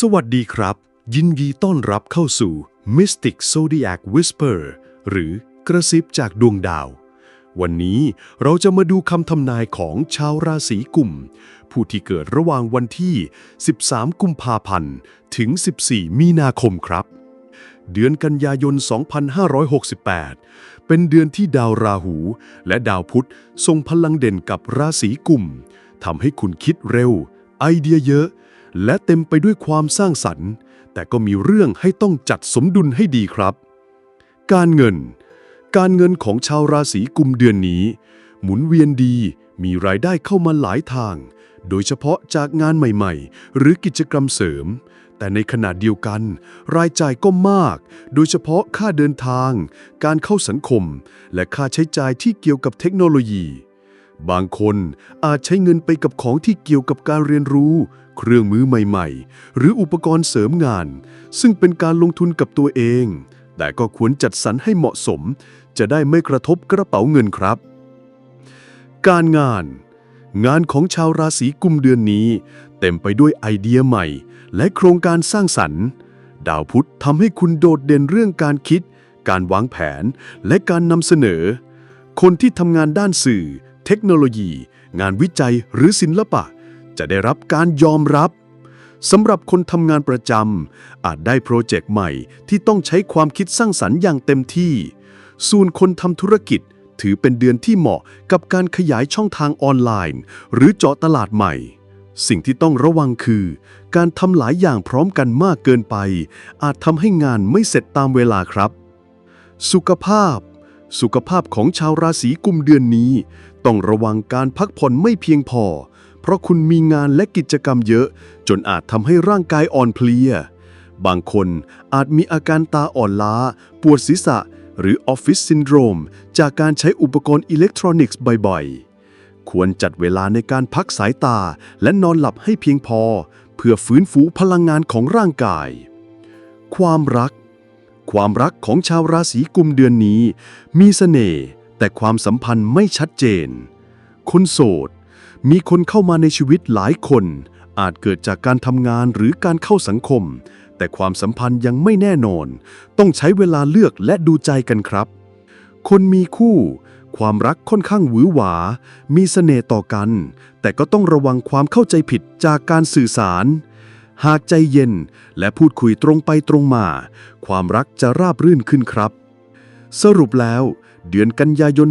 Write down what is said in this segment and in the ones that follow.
สวัสดีครับ ยินดีต้อนรับเข้าสู่ Mystic Zodiac Whisper หรือกระซิบจากดวงดาว วันนี้เราจะมาดูคำทำนายของชาวราศีกุม ผู้ที่เกิดระหว่างวันที่ 13 กุมภาพันธ์ ถึง 14 มีนาคมครับ เดือนกันยายน 2568 เป็นเดือนที่ดาวราหู และดาวพุธทรงพลังเด่นกับราศีกุมทำให้คุณคิดเร็ว ไอเดียเยอะ และเต็มไปด้วยความสร้างสรรค์ แต่ก็มีเรื่องให้ต้องจัดสมดุลให้ดีครับ การเงิน การเงินของชาวราศีกุมเดือนนี้ หมุนเวียนดีมีรายได้เข้ามาหลายทาง โดยเฉพาะจากงานใหม่ๆ หรือกิจกรรมเสริม แต่ในขณะเดียวกัน รายจ่ายก็มาก โดยเฉพาะค่าเดินทาง การเข้าสังคม และค่าใช้จ่ายที่เกี่ยวกับเทคโนโลยี บางคนอาจใช้เงินไปกับของที่เกี่ยวกับการเรียนรู้ เครื่องมือใหม่ ๆ หรืออุปกรณ์เสริมงาน ซึ่งเป็นการลงทุนกับตัวเอง แต่ก็ควรจัดสรรให้เหมาะสม จะได้ไม่กระทบกระเป๋าเงินครับ การงาน งานของชาวราศีกุมเดือนนี้ เต็มไปด้วยไอเดียใหม่ และโครงการสร้างสรรค์ ดาวพุธทำให้คุณโดดเด่นเรื่องการคิด การวางแผน และการนำเสนอคนที่ทำงานด้านสื่อ เทคโนโลยี งานวิจัยหรือศิลปะ จะได้รับการยอมรับสำหรับคนทำงานประจำอาจได้โปรเจกต์ใหม่ที่ต้องใช้ความคิดสร้างสรรค์อย่างเต็มที่ ส่วนคนทำธุรกิจถือเป็นเดือนที่เหมาะกับการขยายช่องทางออนไลน์ หรือเจาะตลาดใหม่ สิ่งที่ต้องระวังคือ การทำหลายอย่างพร้อมกันมากเกินไป อาจทำให้งานไม่เสร็จตามเวลาครับ สุขภาพ สุขภาพของชาวราศีกุมเดือนนี้ ต้องระวังการพักผ่อนไม่เพียงพอ เพราะคุณมีงานและกิจกรรมเยอะ จนอาจทำให้ร่างกายอ่อนเพลีย บางคนอาจมีอาการตาอ่อนล้า ปวดศีรษะ หรือออฟฟิศซินโดรม จากการใช้อุปกรณ์อิเล็กทรอนิกส์บ่อยๆ ควรจัดเวลาในการพักสายตาและนอนหลับให้เพียงพอ เพื่อฟื้นฟูพลังงานของร่างกาย ความรัก ความรักของชาวราศีกุมเดือนนี้ มีเสน่ห์ แต่ความสัมพันธ์ไม่ชัดเจน คนโสด มีคนเข้ามาในชีวิตหลายคน อาจเกิดจากการทำงานหรือการเข้าสังคม แต่ความสัมพันธ์ยังไม่แน่นอน ต้องใช้เวลาเลือกและดูใจกันครับ คนมีคู่ ความรักค่อนข้างหวือหวา มีเสน่ห์ต่อกัน แต่ก็ต้องระวังความเข้าใจผิดจากการสื่อสารหากใจเย็นและพูดคุยตรงไปตรงมา ความรักจะราบรื่นขึ้นครับ สรุปแล้ว เดือนกันยายน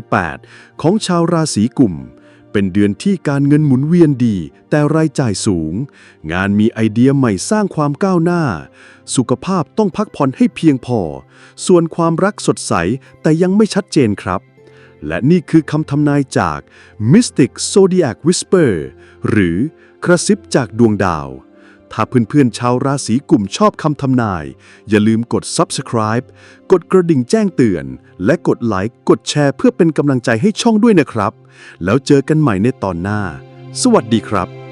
2568 ของชาวราศีกุม เป็นเดือนที่การเงินหมุนเวียนดี แต่รายจ่ายสูง งานมีไอเดียใหม่สร้างความก้าวหน้า สุขภาพต้องพักผ่อนให้เพียงพอ ส่วนความรักสดใสแต่ยังไม่ชัดเจนครับ และนี่คือคำทำนายจาก Mystic Zodiac Whisper หรือกระซิบจากดวงดาว ถ้าเพื่อนๆชาวราศีกลุ่มชอบคำทำนาย อย่าลืมกด Subscribe กดกระดิ่งแจ้งเตือน และกดไลค์กดแชร์เพื่อเป็นกำลังใจให้ช่องด้วยนะครับ แล้วเจอกันใหม่ในตอนหน้า สวัสดีครับ